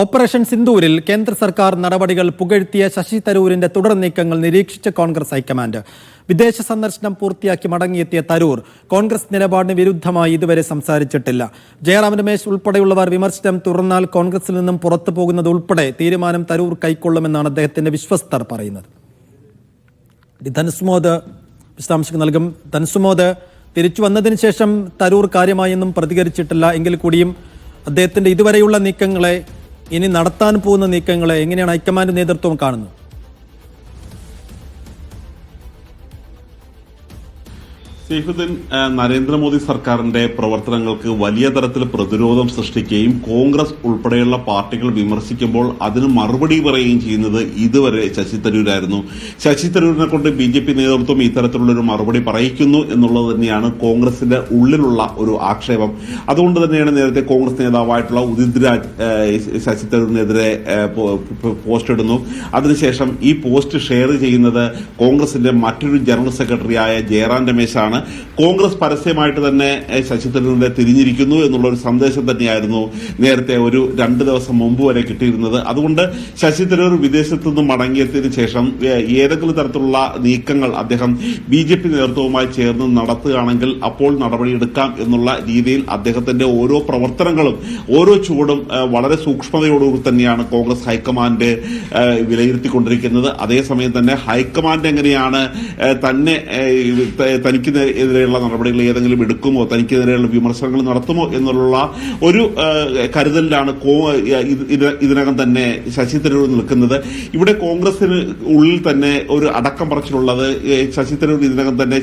Operation സിന്ദൂരിൽ കേന്ദ്ര സർക്കാർ നടപടികൾ പുകഴ്ത്തിയ ശശി തരൂരിന്റെ തുടർ നീക്കങ്ങൾ നിരീക്ഷിച്ച കോൺഗ്രസ് ഹൈക്കമാൻഡ്. വിദേശ സന്ദർശനം പൂർത്തിയാക്കി മടങ്ങിയെത്തിയ തരൂർ കോൺഗ്രസ് നിലപാടിന് വിരുദ്ധമായി ഇതുവരെ സംസാരിച്ചിട്ടില്ല. ജയറാം രമേശ് ഉൾപ്പെടെയുള്ളവർ വിമർശനം തുറന്നാൽ കോൺഗ്രസിൽ നിന്നും പുറത്തു പോകുന്നത് ഉൾപ്പെടെ തീരുമാനം തരൂർ കൈക്കൊള്ളുമെന്നാണ് അദ്ദേഹത്തിന്റെ വിശ്വസ്തർ പറയുന്നത്. ധനുസ്മോദ് വിശദാംശങ്ങൾ നൽകും. ധനുസ്മോദ് തിരിച്ചു വന്നതിന് ശേഷം തരൂർ കാര്യമായൊന്നും പ്രതികരിച്ചിട്ടില്ല. എങ്കിൽ കൂടിയും അദ്ദേഹത്തിന്റെ ഇതുവരെയുള്ള നീക്കങ്ങളെ ഇനി നടത്താൻ പോകുന്ന നീക്കങ്ങളെ എങ്ങനെയാണ് ഹൈക്കമാൻഡ് നേതൃത്വം കാണുന്നത്? സൈഫുദ്ദീൻ ആ, നരേന്ദ്രമോദി സർക്കാരിന്റെ പ്രവർത്തനങ്ങൾക്ക് വലിയ തരത്തിൽ പ്രതിരോധം സൃഷ്ടിക്കുകയും കോൺഗ്രസ് ഉൾപ്പെടെയുള്ള പാർട്ടികൾ വിമർശിക്കുമ്പോൾ അതിന് മറുപടി പറയുകയും ചെയ്യുന്നത് ഇതുവരെ ശശി തരൂരായിരുന്നു. ശശി തരൂരിനെ കൊണ്ട് ബി ജെ പി നേതൃത്വം ഇത്തരത്തിലുള്ള ഒരു മറുപടി പറയിക്കുന്നു എന്നുള്ളത് തന്നെയാണ് കോൺഗ്രസിന്റെ ഉള്ളിലുള്ള ഒരു ആക്ഷേപം. അതുകൊണ്ട് തന്നെയാണ് നേരത്തെ കോൺഗ്രസ് നേതാവായിട്ടുള്ള ഉദിത് രാജ് ശശി തരൂരിനെതിരെ പോസ്റ്റ് ഇടുന്നു. അതിനുശേഷം ഈ പോസ്റ്റ് ഷെയർ ചെയ്യുന്നത് കോൺഗ്രസിന്റെ മറ്റൊരു ജനറൽ സെക്രട്ടറിയായ ജയറാം രമേശാണ്. കോൺഗ്രസ് പരസ്യമായിട്ട് തന്നെ ശശിധരനെ തിരിഞ്ഞിരിക്കുന്നു എന്നുള്ള ഒരു സന്ദേശം തന്നെയായിരുന്നു നേരത്തെ ഒരു രണ്ട് ദിവസം മുമ്പ് വരെ കിട്ടിയിരുന്നത്. അതുകൊണ്ട് ശശി തരൂർ വിദേശത്തു നിന്ന് മടങ്ങിയതിനു ശേഷം ഏതെങ്കിലും തരത്തിലുള്ള നീക്കങ്ങൾ അദ്ദേഹം ബി ജെ പി നേതൃത്വവുമായി ചേർന്ന് നടത്തുകയാണെങ്കിൽ അപ്പോൾ നടപടിയെടുക്കാം എന്നുള്ള രീതിയിൽ അദ്ദേഹത്തിന്റെ ഓരോ പ്രവർത്തനങ്ങളും ഓരോ ചുവടും വളരെ സൂക്ഷ്മതയോടുകൂടി തന്നെയാണ് കോൺഗ്രസ് ഹൈക്കമാൻഡ് വിലയിരുത്തിക്കൊണ്ടിരിക്കുന്നത്. അതേസമയം തന്നെ ഹൈക്കമാൻഡ് എങ്ങനെയാണ് തന്നെ തനിക്ക് എതിരെയുള്ള നടപടികൾ ഏതെങ്കിലും എടുക്കുമോ? തനിക്കെതിരെയുള്ള വിമർശനങ്ങൾ നടത്തുമോ എന്നുള്ള ഒരു കരുതലിലാണ് ഇതിനകം തന്നെ ശശി തരൂർ നിൽക്കുന്നത്. ഇവിടെ കോൺഗ്രസിന് ഉള്ളിൽ തന്നെ ഒരു അടക്കം പറച്ചിലുള്ളത് ശശി തരൂർ ഇതിനകം തന്നെ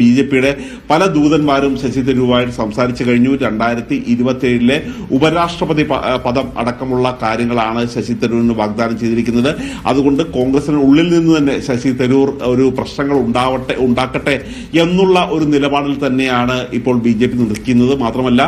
ബി ജെ പിയുടെ പല ദൂതന്മാരും ശശി തരൂരുമായിട്ട് സംസാരിച്ചു കഴിഞ്ഞു. രണ്ടായിരത്തി ഇരുപത്തിയേഴിലെ ഉപരാഷ്ട്രപതി പദം അടക്കമുള്ള കാര്യങ്ങളാണ് ശശി തരൂരിന് വാഗ്ദാനം ചെയ്തിരിക്കുന്നത്. അതുകൊണ്ട് കോൺഗ്രസിന് ഉള്ളിൽ നിന്ന് തന്നെ ശശി തരൂർ ഒരു പ്രശ്നങ്ങൾ ഉണ്ടാവട്ടെ ഉണ്ടാക്കട്ടെ എന്നുള്ള ഒരു നിലപാടിൽ തന്നെയാണ് ഇപ്പോൾ ബി ജെ പി നിൽക്കുന്നത്. മാത്രമല്ല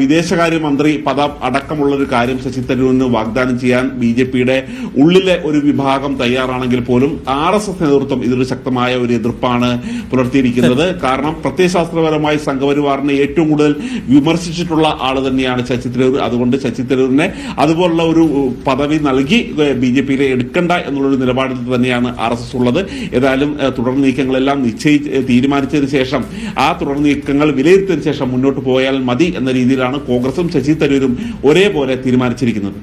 വിദേശകാര്യമന്ത്രി പദം അടക്കമുള്ള ഒരു കാര്യം ശശി തരൂരിന് വാഗ്ദാനം ചെയ്യാൻ ബി ജെ പിയുടെ ഉള്ളിലെ ഒരു വിഭാഗം തയ്യാറാണെങ്കിൽ പോലും ആർ എസ് എസ് നേതൃത്വം ഇതൊരു ശക്തമായ ഒരു എതിർപ്പാണ് പുലർത്തിയിരിക്കുന്നത്. കാരണം പ്രത്യയശാസ്ത്രപരമായി സംഘപരിവാറിനെ ഏറ്റവും കൂടുതൽ വിമർശിച്ചിട്ടുള്ള ആൾ തന്നെയാണ് ശശി തരൂർ. അതുകൊണ്ട് ശശി തരൂരിനെ അതുപോലുള്ള ഒരു പദവി നൽകി ബി ജെ പിയിലെ എടുക്കണ്ട എന്നുള്ളൊരു നിലപാടിൽ തന്നെയാണ് ആർ എസ് എസ് ഉള്ളത്. ഏതായാലും തുടർ നീക്കങ്ങളെല്ലാം നിശ്ചയി ഏഹ്, ശേഷം ആ തുടർ നീക്കങ്ങൾ ശേഷം മുന്നോട്ട് പോയാൽ മതി എന്ന രീതിയിലാണ് കോൺഗ്രസും ശശി തരൂരും ഒരേപോലെ തീരുമാനിച്ചിരിക്കുന്നത്.